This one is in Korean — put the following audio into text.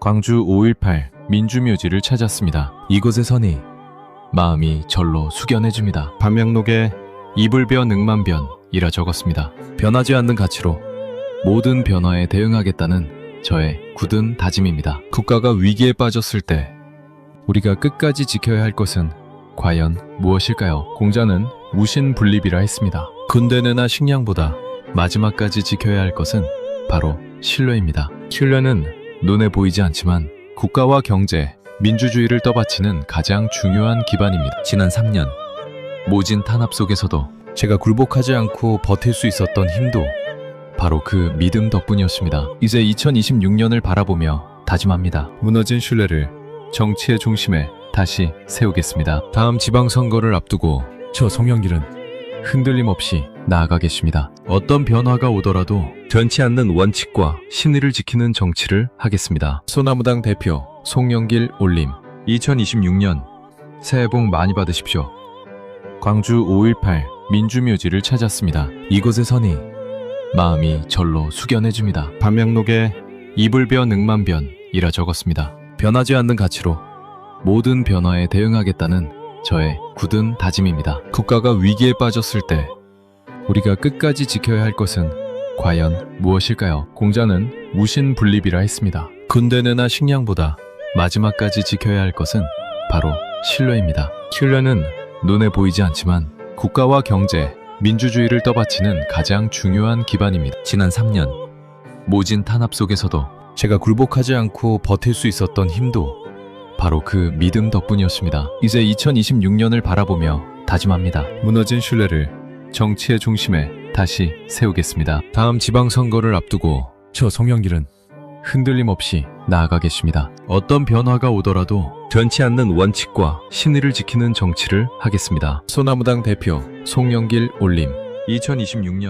광주 5.18 민주묘지를 찾았습니다. 이곳에 서니 마음이 절로 숙연해집니다. 밤양록에 이불변 능만변이라 적었습니다. 변하지 않는 가치로 모든 변화에 대응하겠다는 저의 굳은 다짐입니다. 국가가 위기에 빠졌을 때 우리가 끝까지 지켜야 할 것은 과연 무엇일까요? 공자는 무신분립이라 했습니다. 군대내나 식량보다 마지막까지 지켜야 할 것은 바로 신뢰입니다. 신뢰는 눈에 보이지 않지만 국가와 경제, 민주주의를 떠받치는 가장 중요한 기반입니다. 지난 3년 모진 탄압 속에서도 제가 굴복하지 않고 버틸 수 있었던 힘도 바로 그 믿음 덕분이었습니다. 이제 2026년을 바라보며 다짐합니다. 무너진 신뢰를 정치의 중심에 다시 세우겠습니다. 다음 지방선거를 앞두고 저 송영길은 흔들림 없이 나아가겠습니다. 어떤 변화가 오더라도 변치 않는 원칙과 신의를 지키는 정치를 하겠습니다. 소나무당 대표 송영길 올림 2026년 새해 복 많이 받으십시오. 광주 5.18 민주묘지를 찾았습니다. 이곳에 서니 마음이 절로 숙연해집니다. 밤양록에 이불변 능만변이라 적었습니다. 변하지 않는 가치로 모든 변화에 대응하겠다는 저의 굳은 다짐입니다. 국가가 위기에 빠졌을 때 우리가 끝까지 지켜야 할 것은 과연 무엇일까요? 공자는 무신분립이라 했습니다. 군대내나 식량보다 마지막까지 지켜야 할 것은 바로 신뢰입니다. 신뢰는 눈에 보이지 않지만 국가와 경제, 민주주의를 떠받치는 가장 중요한 기반입니다. 지난 3년 모진 탄압 속에서도 제가 굴복하지 않고 버틸 수 있었던 힘도 바로 그 믿음 덕분이었습니다. 이제 2026년을 바라보며 다짐합니다. 무너진 신뢰를 정치의 중심에 다시 세우겠습니다. 다음 지방선거를 앞두고 저 송영길은 흔들림 없이 나아가겠습니다. 어떤 변화가 오더라도 변치 않는 원칙과 신의를 지키는 정치를 하겠습니다. 소나무당 대표 송영길 올림 2026년